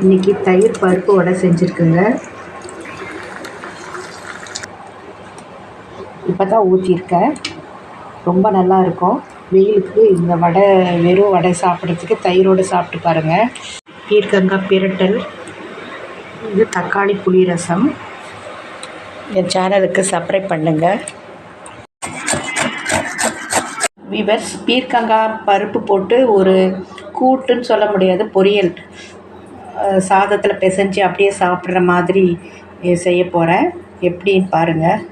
இன்றைக்கி தயிர் பருப்பு வடை செஞ்சுருக்குங்க. இப்போ தான் ஊற்றிருக்கேன் ரொம்ப நல்லா இருக்கும். வெயிலுக்கு இந்த வடை வெறும் வடை சாப்பிட்றதுக்கு தயிரோடு சாப்பிட்டு பாருங்கள் பீர்க்கங்காய் பிரட்டல் இது தக்காளி புளி ரசம். என் சேனலுக்கு சப்ஸ்கிரைப் பண்ணுங்கள் வீவர்ஸ் பீர்க்கங்காய் பருப்பு போட்டு ஒரு கூட்டுன்னு சொல்ல முடியாது பொரியல். சாதத்தில் பிசைஞ்சு அப்படியே சாப்பிட்ற மாதிரி செய்ய போகிறேன் எப்படின்னு பாருங்கள்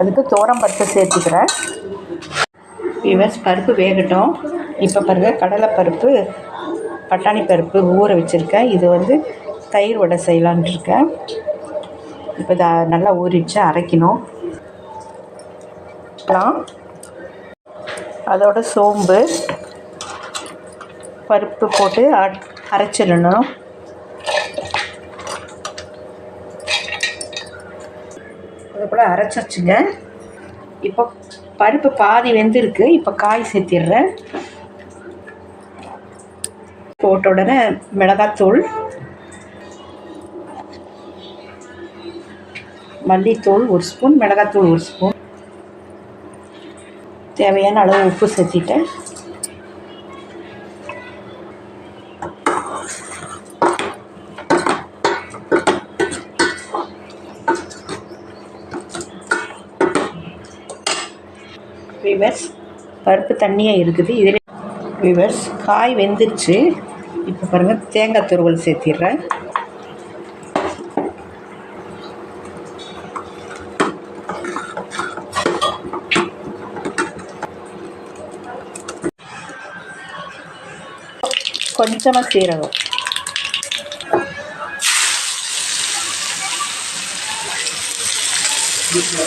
அதுக்கு தோரம் பருப்பு சேர்த்துக்கிறேன். விவர்ஸ் பருப்பு வேகட்டும். இப்போ பாருங்கள் கடலைப்பருப்பு பட்டாணி பருப்பு ஊற வச்சுருக்கேன். இது வந்து தயிர் வடை செய்யலான் இருக்கேன். இப்போ இதை நல்லா ஊறிச்சு அரைக்கணும். அதோட சோம்பு பருப்பு போட்டு அரைச்சிடணும். அது கூட அரைச்சாச்சுங்க. இப்போ பருப்பு பாதி வெந்திருக்கு. இப்போ காய் சேர்த்திடுறேன். போட்ட உடனே மிளகாத்தூள் மல்லித்தூள் ஒரு ஸ்பூன் மிளகாத்தூள் ஒரு ஸ்பூன். தேவையான அளவு உப்பு சேர்த்திட்டேன். விவர்ஸ் பருப்பு தண்ணியாக இருக்குது. இதில் விவர்ஸ் காய் வெந்துருச்சு. இப்போ பாருங்கள் தேங்காய் துருவல் சேர்த்திடுறேன். கொஞ்சமாக சீரகம். தாளிக்கு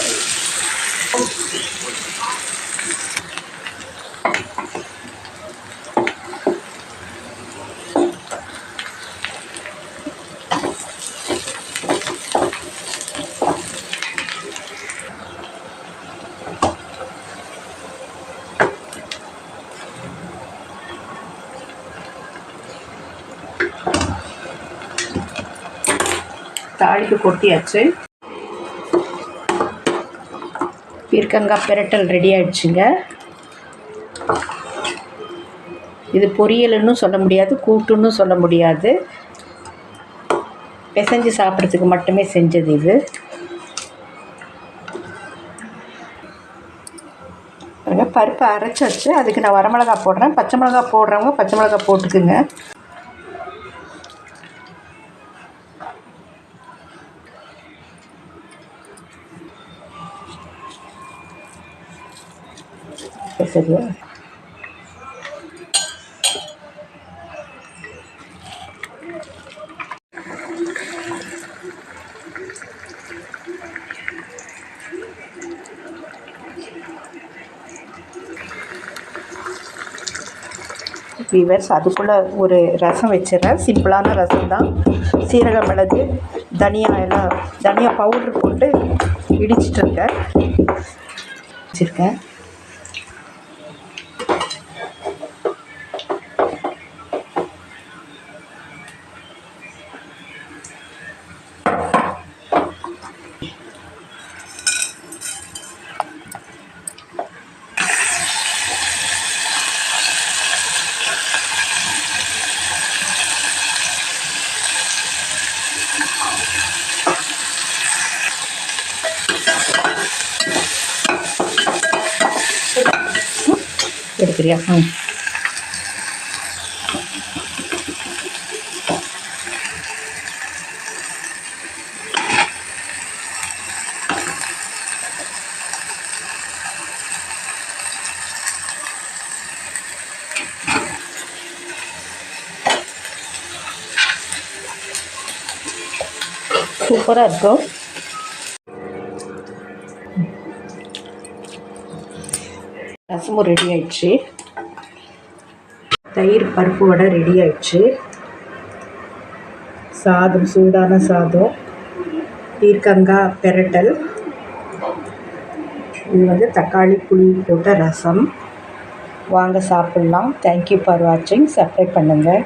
கொட்டியாச்சு. பீர்க்கங்காய் பிரட்டல் ரெடி ஆயிடுச்சுங்க. இது பொரியல்னு சொல்ல முடியாது கூட்டுன்னு சொல்ல முடியாது. பிசைஞ்சு சாப்பிட்றதுக்கு மட்டுமே செஞ்சது இது. பருப்பு அரைச்சி வச்சு அதுக்கு நான் வரமிளகா போடுறேன். பச்சை மிளகா போடுறவங்க பச்சை மிளகா போட்டுக்குங்க. சரியா? வீவர்ஸ் அதுக்குள்ளே ஒரு ரசம் வச்சிடறேன். சிம்பிளான ரசம் தான். சீரக மிளகு தனியா எல்லாம் தனியா பவுட்ரு போட்டு இடிச்சிட்ருக்கேன் வச்சுருக்கேன். criación. सुपर பாயசமும் ரெடி ஆயிடுச்சு. தயிர் பருப்பு வடை ரெடி ஆயிடுச்சு. சாதம் சூடான சாதம். பீர்க்கங்காய் பெரட்டல். இது வந்து தக்காளி புளி போட்ட ரசம். வாங்க சாப்பிட்லாம். தேங்க்யூ ஃபார் வாட்சிங் சப்ஸ்கிரைப் பண்ணுங்கள்